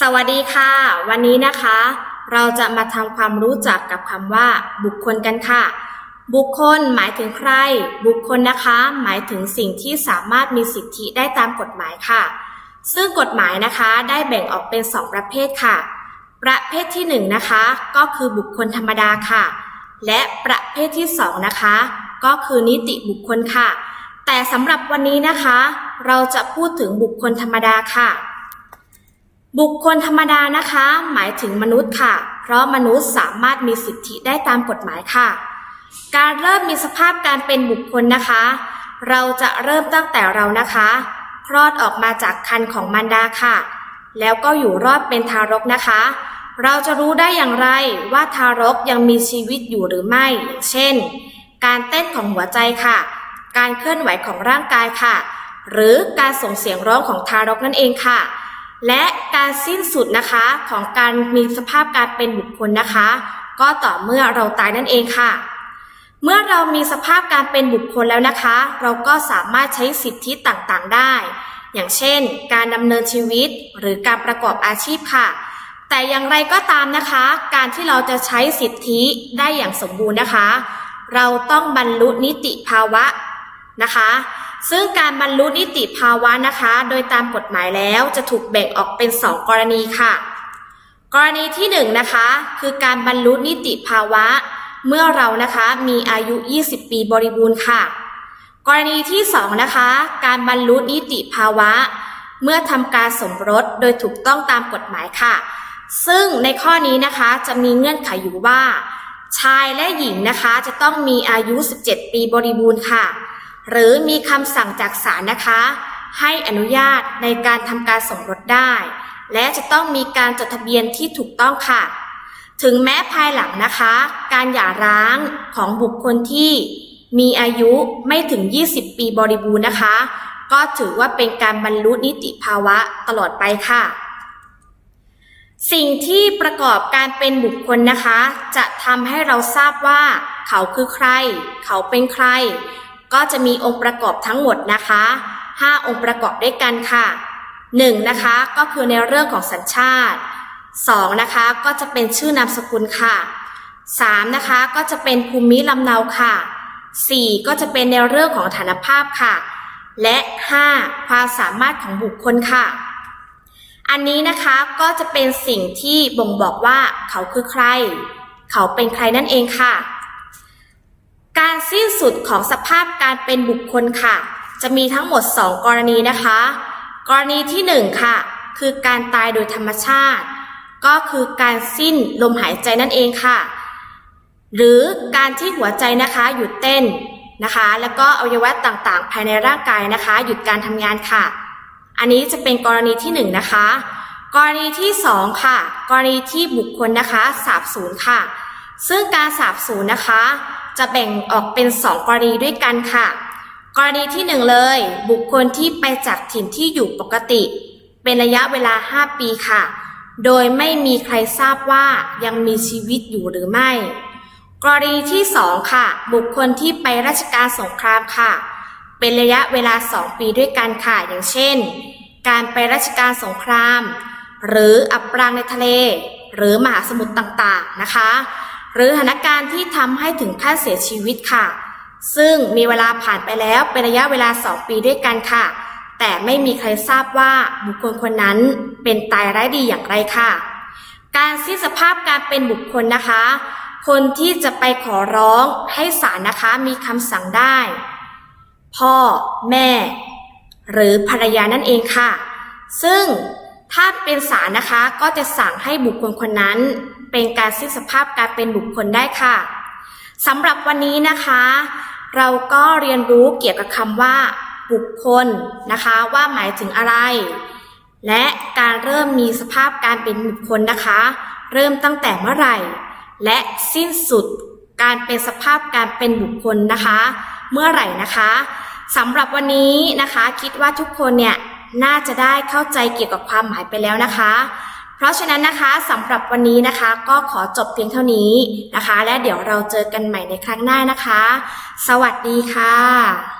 สวัสดีค่ะ วันนี้นะคะ เราจะมาทำความรู้จักกับคำว่า บุคคลกันค่ะ บุคคลหมายถึงใคร บุคคลนะคะ หมายถึงสิ่งที่สามารถมีสิทธิได้ตามกฎหมายค่ะ ซึ่งกฎหมายนะคะได้แบ่งออกเป็น 2 ประเภทค่ะ ประเภทที่1นงนะคะก็คือบุคคลธรรมดาค่ะ และประเภทที่2นะคะก็คือนิติบุคคลค่ะ แต่สำหรับวันนี้นะคะ เราจะพูดถึงบุคคลธรรมดาค่ะ บุคคลธรรมดานะคะ หมายถึงมนุษย์ค่ะ เพราะมนุษย์สามารถมีสิทธิได้ตามกฎหมายค่ะ การเริ่มมีสภาพการเป็นบุคคลนะคะ เราจะเริ่มตั้งแต่เรานะคะ คลอดออกมาจากคันของมารดาค่ะ แล้วก็อยู่รอดเป็นทารกนะคะ เราจะรู้ได้อย่างไรว่าทารกยังมีชีวิตอยู่หรือไม่ เช่น การเต้นของหัวใจค่ะ การเคลื่อนไหวของร่างกายค่ะ หรือการส่งเสียงร้องของทารกนั่นเองค่ะ และการสิ้นสุดนะคะของการมีสภาพการเป็นบุคคลนะคะ ก็ต่อเมื่อเราตายนั่นเองค่ะ เมื่อเรามีสภาพการเป็นบุคคลแล้วนะคะ เราก็สามารถใช้สิทธิต่างๆได้ อย่างเช่น การดำเนินชีวิตหรือการประกอบอาชีพค่ะ แต่อย่างไรก็ตามนะคะ การที่เราจะใช้สิทธิได้อย่างสมบูรณ์นะคะ เราต้องบรรลุนิติภาวะนะคะซึ่งการบรรลุนิติภาวะนะคะ โดยตามกฎหมายแล้วจะถูกแบ่งออกเป็น 2 กรณีค่ะ กรณีที่1นงนะคะ คือการบรรลุนิติภาวะ เมื่อเรานะคะมีอายุ 20 ปีบริบูรณ์ค่ะ กรณีที่2นะคะ การบรรลุนิติภาวะ เมื่อทำการสมรสโดยถูกต้องตามกฎหมายค่ะ ซึ่งในข้อนี้นะคะจะมีเงื่อนไขอยู่ว่า ชายและหญิงนะคะจะต้องมีอายุ 17 ปีบริบูรณ์ค่ะ หรือมีคำสั่งจากศาลนะคะ ให้อนุญาตในการทำการสมรสได้ และจะต้องมีการจดทะเบียนที่ถูกต้องค่ะ ถึงแม้ภายหลังนะคะ การหย่าร้างของบุคคลที่มีอายุไม่ถึง 20 ปีบริบูรณ์นะคะ ก็ถือว่าเป็นการบรรลุนิติภาวะตลอดไปค่ะ สิ่งที่ประกอบการเป็นบุคคลนะคะ จะทำให้เราทราบว่า เขาคือใคร เขาเป็นใคร ก็จะมีองค์ประกอบทั้งหมดนะคะ 5 องค์ประกอบด้วยกันค่ะ 1. นะคะก็คือในเรื่องของสัญชาติ 2. นะคะก็จะเป็นชื่อนามสกุลค่ะ 3. นะคะก็จะเป็นภูมิลำเนาค่ะ 4. ก็จะเป็นในเรื่องของฐานภาพค่ะ และ 5. ความสามารถของบุคคลค่ะ อันนี้นะคะก็จะเป็นสิ่งที่บ่งบอกว่าเขาคือใคร เขาเป็นใครนั่นเองค่ะ การสิ้นสุดของสภาพการเป็นบุคคลค่ะ จะมีทั้งหมด 2 กรณีนะคะ กรณีที่ 1 ค่ะ คือการตายโดยธรรมชาติ ก็คือการสิ้นลมหายใจนั่นเองค่ะ หรือการที่หัวใจนะคะหยุดเต้นนะคะ แล้วก็อวัยวะต่างๆ ภายในร่างกายนะคะ หยุดการทำงานค่ะ อันนี้จะเป็นกรณีที่ 1นงนะคะ กรณีที่ 2 ค่ะ กรณีที่บุคคลนะคะสาบสูญค่ะ ซึ่งการสาบสูญนะคะ จะแบ่งออกเป็น 2 กรณีด้วยกันค่ะ กรณีที่ 1 เลย บุคคลที่ไปจากถิ่นที่อยู่ปกติ เป็นระยะเวลา 5 ปีค่ะ โดยไม่มีใครทราบว่ายังมีชีวิตอยู่หรือไม่ กรณีที่ 2 ค่ะ บุคคลที่ไปราชการสงครามค่ะ เป็นระยะเวลา 2 ปีด้วยกันค่ะ อย่างเช่น การไปราชการสงคราม หรืออับปรางในทะเล หรือมหาสมุทรต่างๆนะคะ หรือสถานการณ์ที่ทำให้ถึงขั้นเสียชีวิตค่ะ ซึ่งมีเวลาผ่านไปแล้วเป็นระยะเวลา 2 ปีด้วยกันค่ะ แต่ไม่มีใครทราบว่าบุคคลคนนั้นเป็นตายร้ายดีอย่างไรค่ะ การสิ้นสภาพการเป็นบุคคลนะคะ คนที่จะไปขอร้องให้ศาลนะคะมีคำสั่งได้ พ่อ แม่ หรือภรรยานั่นเองค่ะ ซึ่ง ถ้าเป็นศาลนะคะก็จะสั่งให้บุคคลคนนั้น เป็นการสิ้นสภาพการเป็นบุคคลได้ค่ะสำหรับวันนี้นะคะ เราก็เรียนรู้เกี่ยวกับคำว่า บุคคลนะคะว่าหมายถึงอะไร และการเริ่มมีสภาพการเป็นบุคคลนะคะ เริ่มตั้งแต่เมื่อไหร่ และสิ้นสุดการเป็นสภาพการเป็นบุคคลนะคะ เมื่อไหร่นะคะสำหรับวันนี้นะคะ คิดว่าทุกคนเนี่ย น่าจะได้เข้าใจเกี่ยวกับความหมายไปแล้วนะคะ เพราะฉะนั้นนะคะสำหรับวันนี้นะคะ ก็ขอจบเพียงเท่านี้นะคะ และเดี๋ยวเราเจอกันใหม่ในครั้งหน้านะคะ สวัสดีค่ะ